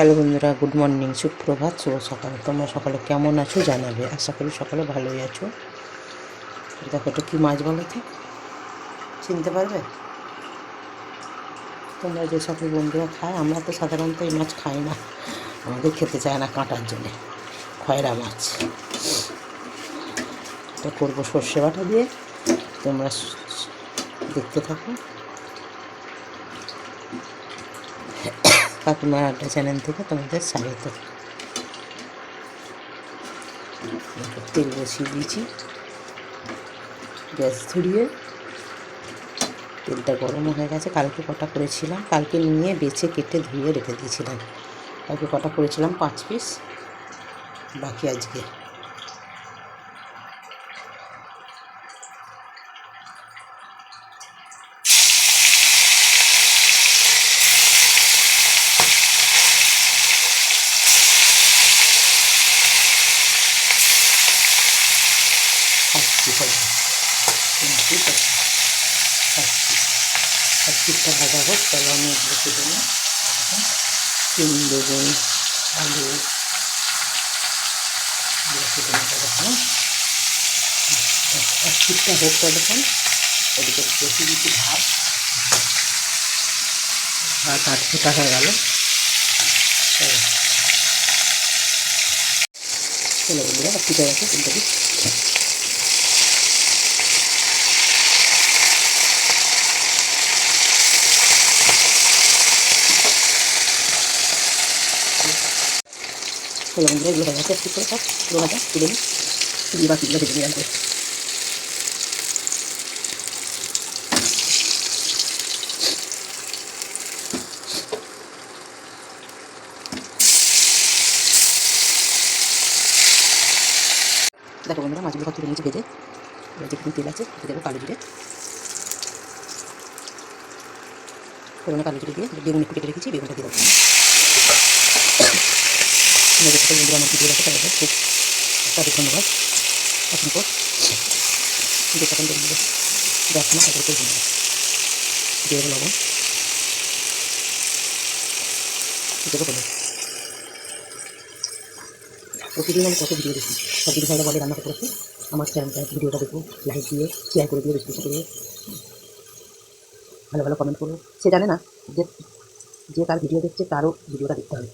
Hello বন্ধুরা, good morning, সুপ্রভাত, শুভ সকাল। তোমরা সকালে কেমন আছো জানাবে। আশা করি সকালে ভালোই আছো। দেখো, এটা কী মাছ বলো তো? চিনতে পারবে? তোমরা যে সকল বন্ধুরা খায়, আমরা তো সাধারণত এই মাছ খাই না। আমাদের খেতে চায় না কাঁটার জন্যে, খয়রা মাছ। এটা করব সর্ষে বাটা দিয়ে। তোমরা দেখতে থাকো। কাকিমার আড্ডা চ্যানেল থেকে তোমাদের স্বাগত। তেল বসিয়ে দিয়েছি। গ্যাস ধরিয়ে তেলটা গরম হয়ে গেছে। কালকে কটা করেছিলাম? কালকে নিয়ে বেছে কেটে ধুয়ে রেখে দিয়েছিলাম। কালকে কটা করেছিলাম? পাঁচ পিস বাকি আজকে পাঁচ পিস হবে তিন পিস আছে পাঁচ পিস পাঁচ পিসটা ভাজা হোক তাহলে আমি বসে দেবো তিন বেগুন আলু বসে দেবো তখন এক পিসটা হোক তখন ওদিকে বসে দিচ্ছি ভাত ভাত আট ফোটা হয়ে গেল চলো চলো বন্ধুরা পিঠে গেছে তিনটে পিস চলো বন্ধুরা এগুলো হয়ে গেছে, ঠিক করে সব পুরো ভাজা, তুলে নিই। দিয়ে বাকিগুলো ভেজে নিয়ে আসব দেখো বন্ধুরা, মাছগুলো সব তুলে নিয়েছি ভেজে। যেটুকু তেল আছে দিয়ে দেবো কালো জিরে। ফোড়নে কালো জিরে দিয়ে বেগুন একটু কেটে রেখেছি, বেগুনটা দিয়ে দেবো। মেরে সাথে বন্ধুরা আমার ভিডিও দেখে তাদের খুব তাদের ধন্যবাদ। অসংখ্য দেখতে পারেন বন্ধুদের দেখো তাদেরকে ধন্যবাদ। দিয়ে লবণ। প্রতিদিন আমি কত ভিডিও দেখি? সব দিদি ভাইরা বলে রান্না করতে আমার চ্যানেলটা ভিডিওটা দেখব লাইক দিয়ে শেয়ার করে দিয়ে বেশি করে ভালো ভালো কমেন্ট করব সে জানে না যে যে তার ভিডিও দেখছে, তারও ভিডিওটা দেখতে হবে।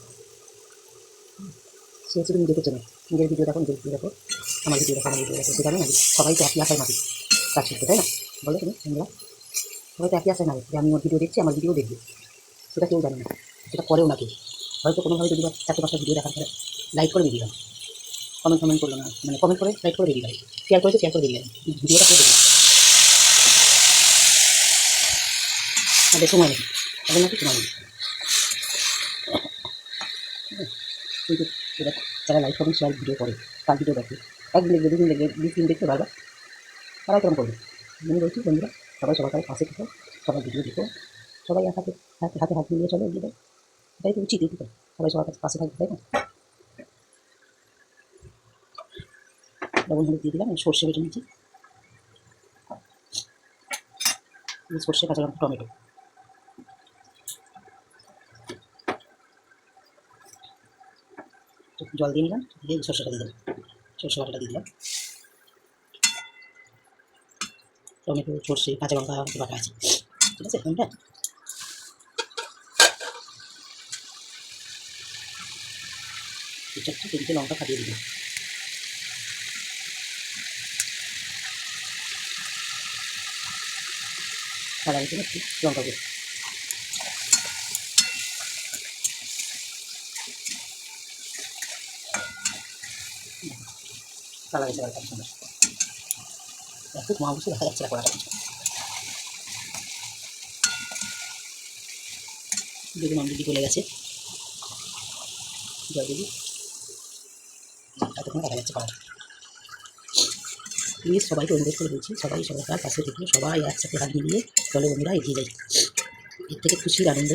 সে শুধু নিজেকে চেনে নিজের ভিডিও দেখো নিজের ভিডিও দেখো। আমার ভিডিও দেখো আমার ভিডিও দেখো সেটা না সবাই তো একই আশায় মাটি কাজ করতে তাই না? বলো তুমি, তোমরা। সবাই তো একই আশায় মারে যে আমি ওর ভিডিও দেখছি, আমার ভিডিও দেখবে। সেটা কেউ জানে না। সেটা করেও না কেউ। হয়তো কোনোভাবে যদি চারটে পাঁচটা ভিডিও দেখার পরে লাইক করে দিয়ে দিলাম কমেন্ট কমেন্ট করল না। মানে কমেন্ট করে লাইক করে দিয়ে দিলাম শেয়ার করেছে শেয়ার করে দিয়ে দিলাম ভিডিওটা করে দিলাম তাদের সময় নেই তাদের নাকি? সময় নেই যারা লাইক করেন শেয়ার ভিডিও করে, তার ভিডিও দেখে। একদিন দেখবে, দুদিন দেখবে দুই দিন দেখবে, বারবার। তারাই কেমন করবে? আমি বলছি, বন্ধুরা, সবাই সবার কাছে পাশে থাকো সবাই ভিডিও দেখো, সবাই হাতে হাতে হাতে, হাত মিলিয়ে চলো, এগিয়ে দেয় এটাই তো উচিত এগিয়ে সবাই সবার কাছে পাশে থাকবে, তাই না লবণ দিয়ে দিলাম সর্ষে বেটে নিচ্ছি সর্ষে কাঁচা টমেটো। জল দিয়ে নিলাম, দিয়ে সর্ষেটা দিয়ে দিলাম, সর্ষে বাটাটা দিয়ে দিলাম। টমেটো, সর্ষে, কাঁচা লঙ্কা বাটা আছে, ঠিক আছে? কোনটা চারটে তিনটে লঙ্কা ফাটিয়ে দিলাম। কালারের জন্য একটু লঙ্কা গুঁড়ো। কালার এসে গেল সুন্দর একটু মাংস দেখা যাচ্ছে কড়াটা দেখুন দিদি গেছে। জয় দিদি। এতক্ষণ দেখা যাচ্ছে প্লিজ, সবাইকে অনুরোধ করে বলছি, সবাই সবার পাশে থেকে, সবাই একসাথে হাত মিলিয়ে চলো বন্ধুরা, এগিয়ে যাই। এর থেকে খুশির আনন্দ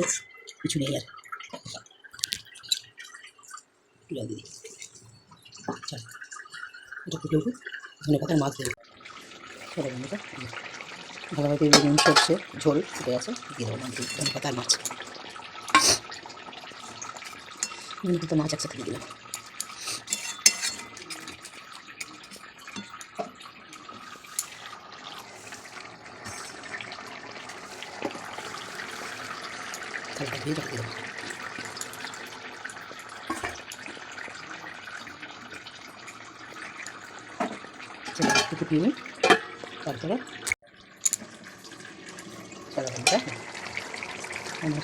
কিছু নেই আর। দিদি। চল। এটা ফুটে ধনে পাতার মাছ দেবো চলো বন্ধুরা ভালোভাবে বেগুন সর্ষে, ঝোল, ফুটে আছে দিয়ে দেবো ধনে পাতার মাছ। তিন দুটো মাছ একসাথে দিয়ে দিলাম। ধুয়ে দিয়ে দেবো সেটা একটু ফুটিয়ে নিই তারপরে সাদা আমার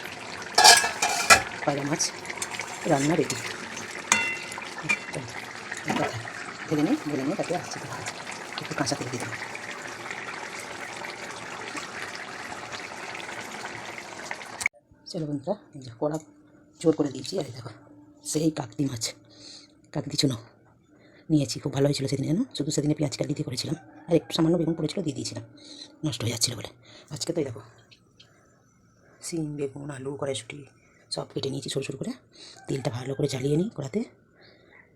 পায়রা মাছ রান্না রেডি ফেলে নিই বলে নিয়ে তারপরে আসছি একটু কাঁচা দিয়ে দেবো চলো বন্ধুরা কড়া জোর করে দিয়েছি, আর দেখো, সেই কাকদি মাছ। কাকদি চুনো। নিয়েছি, খুব ভালো হয়েছিল সেদিনে জানো? শুধু সেদিনে পেঁয়াজ কালি দিয়ে করেছিলাম। আর একটু সামান্য বেগুন পড়েছিল, দিয়ে দিয়েছিলাম। নষ্ট হয়ে যাচ্ছিল বলে। আজকে তো দেখো, সিম, বেগুন, আলু, কড়াইশুটি সব কেটে নিয়েছি সরু সরু করে। তেলটা ভালো করে জ্বালিয়ে নিই কড়াতে।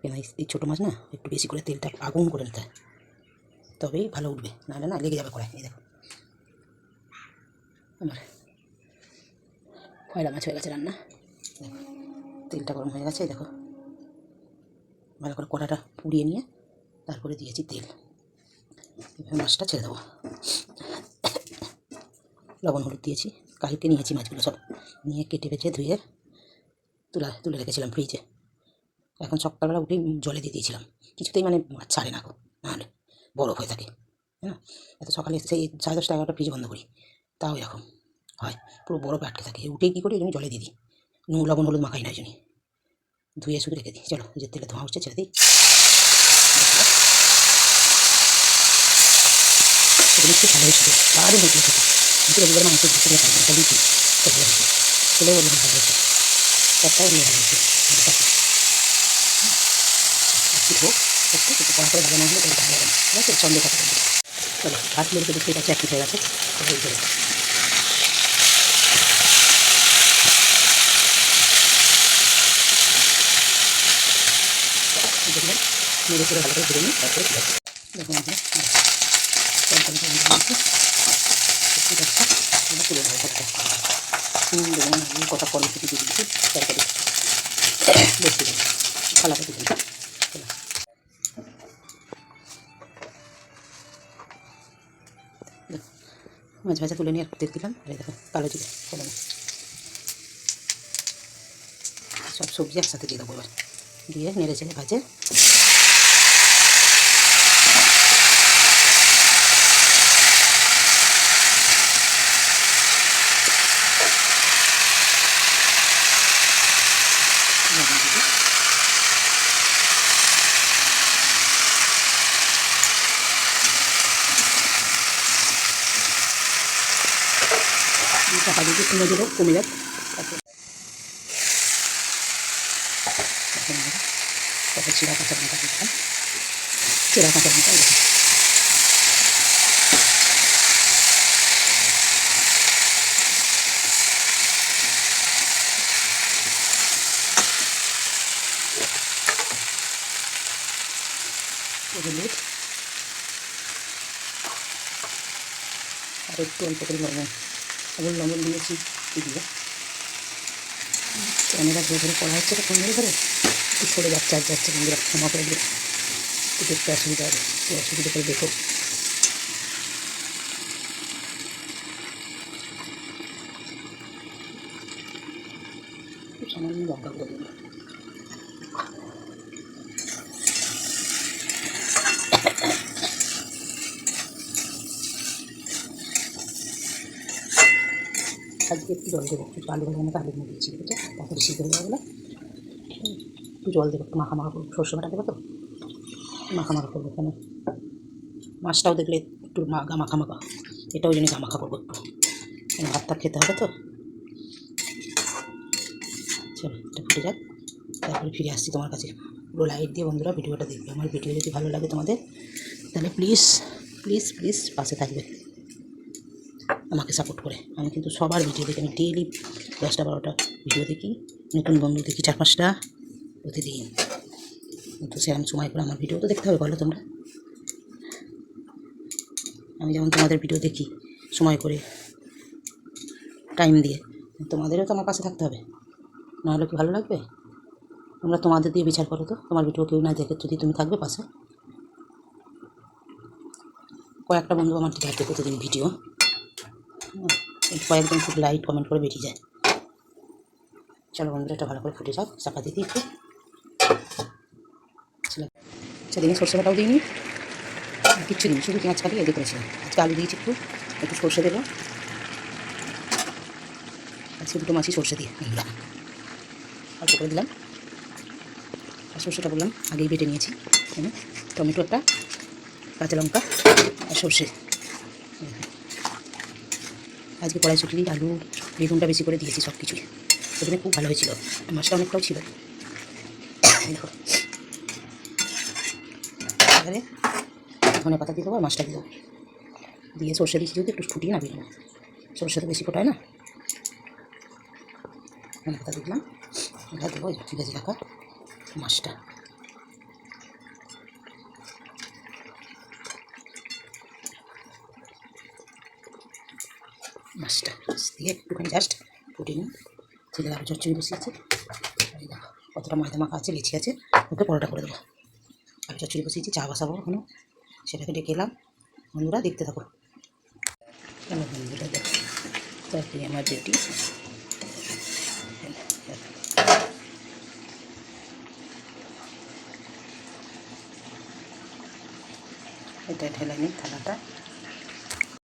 কেন এই- ছোটো মাছ না, একটু বেশি করে তেলটা আগুন করে নিতে তবেই ভালো উঠবে, নাহলে না লেগে যাবে কড়াই, এই দেখো। আমার কয়লা মাছ হয়ে গেছে রান্না। দেখো তেলটা গরম হয়ে গেছে দেখো। ভালো করে কড়াটা পুড়িয়ে নিয়ে তারপরে দিয়েছি তেল। এবার মাছটা ছেড়ে দেবো। লবণ হলুদ দিয়েছি, কালকে নিয়েছি মাছগুলো সব। নিয়ে কেটে বেছে ধুয়ে তুলা, তুলে রেখেছিলাম ফ্রিজে এখন সকালবেলা উঠেই জলে দিয়ে দিয়েছিলাম। কিছুতেই মানে মাছ ছাড়ে না নাহলে বরফ হয়ে থাকে হ্যাঁ এত সকালে সেই সাড়ে দশটা এগারোটা ফ্রিজ বন্ধ করি, তাও এরকম হয়। পুরো বরফে আটকে থাকে। উঠেই কী করি? জন্য জলে দিয়ে দিই। নুন, লবণ, হলুদ মাখাই না ওই জন্যই ধুয়ে শুধু রেখে দিই চলো যে তেলে ধোঁয়া উঠছে ছেড়ে দিই সেগুলো একটু ভালো হয়েছিল দারুণ হয়েছিল খেতে কিন্তু রবিবার মাংস দিতে গেলে খাই এটা দিচ্ছি খেতে হয়েছে ছেলেও বললাম ভালো হয়েছে সবটাই নিয়ে ভালো হয়েছে একটু হোক একটু একটু কড়া করে ভালো না হলে তাহলে ভালো হবে না ঠিক আছে সন্দেহ কথা বলব চলো ভাত মেরে দেখতে পাচ্ছি এক পিঠ হয়ে গেছে তাহলে এই করে ভালো করে ধরে নিই তারপরে দেখুন আপনি তুলে তুলে নিয়ে তেল দিলাম। আর দেখো কালো জিরে সব সবজি একসাথে দিয়ে দেবো দিয়ে নেড়ে চেড়ে ভাজে। কমে দেবো কমে যাক তারপর এখন আমরা তারপর চিরা কাঁচা লঙ্কা দিলাম চিরা কাঁচা লঙ্কা দিলাম আর একটু অল্প করে লবণ। আবার লবণ দিয়েছি, দিয়ে। ক্যামেরা ধরে ধরে করা হচ্ছে তো ফোন ধরে ধরে? একটু সরে যাচ্ছে আর যাচ্ছে বন্ধুরা ক্ষমা করে দিও একটু দেখতে অসুবিধা হবে একটু অসুবিধা করে দেখো। একটু আজকে একটু জল দেবো, একটু আলু ভাজার মতো আলু নিয়ে দিচ্ছি বুঝেছ তারপরে সিদ্ধ হয়ে একটু জল দেবো, একটু মাখা মাখা করব, সর্ষে বাটা দেবো তো? মাখা মাখা করব কেন মাছটাও দেখলে একটু মা- মাখা মাখা। এটাও জন্য গা মাখা করব একটু। ভাতটা খেতে হবে তো। চলো, এটা ফুটে যাক। তারপরে ফিরে আসছি তোমার কাছে। পুরো লাইট দিয়ে বন্ধুরা ভিডিওটা দেখবে। আমার ভিডিও যদি ভালো লাগে তোমাদের, তাহলে প্লিজ প্লিজ প্লিজ পাশে থাকবে। আমাকে সাপোর্ট করে। আমি কিন্তু সবার ভিডিও দেখি। আমি ডেইলি দশটা বারোটা ভিডিও দেখি। নতুন বন্ধু দেখি চার পাঁচটা। প্রতিদিন। কিন্তু সেরকম সময় করে আমার ভিডিও তো দেখতে হবে, বলো তোমরা? আমি যেমন তোমাদের ভিডিও দেখি সময় করে টাইম দিয়ে, তোমাদেরও তো আমার পাশে থাকতে হবে। নাহলে কি ভালো লাগবে? তোমরা তোমাদের দিয়ে বিচার করো তো, তোমার ভিডিও কেউ না দেখে যদি তুমি থাকবে পাশে। কয়েকটা বন্ধু আমার দেখে প্রতিদিন ভিডিও। কয়েকজন খুব লাইট কমেন্ট করে বেরিয়ে যায়। চলো বন্ধুরা, এটা ভালো করে ফুটে যাক, চাপা দিই একটু। সেদিনে সর্ষে বাটাও দিইনি। কিচ্ছু দিন শুধু পেঁয়াজ কাটিয়ে এদিকে করেছিলাম। আজকে আলু দিয়েছি একটু একটু সর্ষে দেবো। আজকে দুটো মাছই সর্ষে দিয়ে বন্ধুরা অল্প করে দিলাম। আর সর্ষেটা বললাম, আগেই বেটে নিয়েছি। টমেটো একটা, কাঁচা লঙ্কা আর সর্ষে। আজকে কড়াইশুটি, আলু, বেগুনটা বেশি করে দিয়েছি সব কিছুই সেখানে খুব ভালো হয়েছিল। মাছটা অনেকটাও ছিল। দেখো। এবারে ধনে পাতা দিয়ে দেবো আর মাছটা দিয়ে দেবো। দিয়ে সর্ষে দিয়েছি যদি একটু ফুটিয়ে নামিয়ে নেব। সর্ষে তো বেশি ফোটায় না। ধনে পাতা দিলাম। এবার দেবো ভেজে রাখা মাছটা। মাছটা দিয়ে একটুখানি জাস্ট ফুটিয়ে নিই। ছেলের চচ্চড়ি বসিয়েছে কতটা ময়দা মাখা আছে, লিচি আছে, ওকে পরোটা করে দেবো। আলু চচ্চড়ি বসিয়েছি, চা বসাবো এখনও। সেটাকে ডেকে এলাম। বন্ধুরা, দেখতে থাকো। কেন বন্ধুরা, দেখো। আমার বেটি? এটা ঢেলে নিই থালাটা।